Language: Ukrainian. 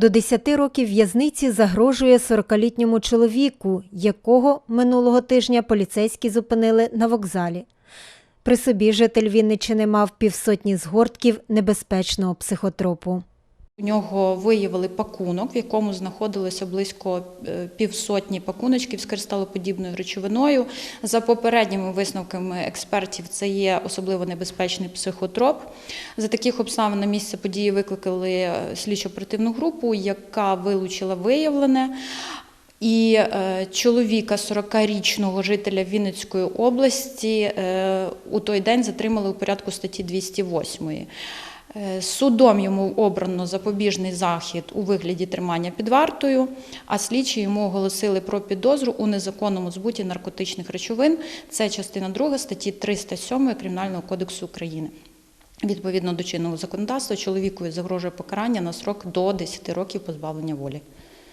До 10 років в'язниці загрожує 40-літньому чоловіку, якого минулого тижня поліцейські зупинили на вокзалі. При собі житель Вінничини мав півсотні згортків небезпечного психотропу. У нього виявили пакунок, в якому знаходилося близько е, півсотні пакуночків з кристалоподібною речовиною. За попередніми висновками експертів, це є особливо небезпечний психотроп. За таких обставин на місце події викликали е, слідчо-оперативну групу, яка вилучила виявлене. І е, чоловіка 40-річного жителя Вінницької області у той день затримали у порядку статті 208. Е, Судом йому обрано запобіжний захід у вигляді тримання під вартою, а слідчі йому оголосили про підозру у незаконному збуті наркотичних речовин. Це частина 2 статті 307 Кримінального кодексу України. Відповідно до чинного законодавства, чоловікові загрожує покарання на срок до 10 років позбавлення волі.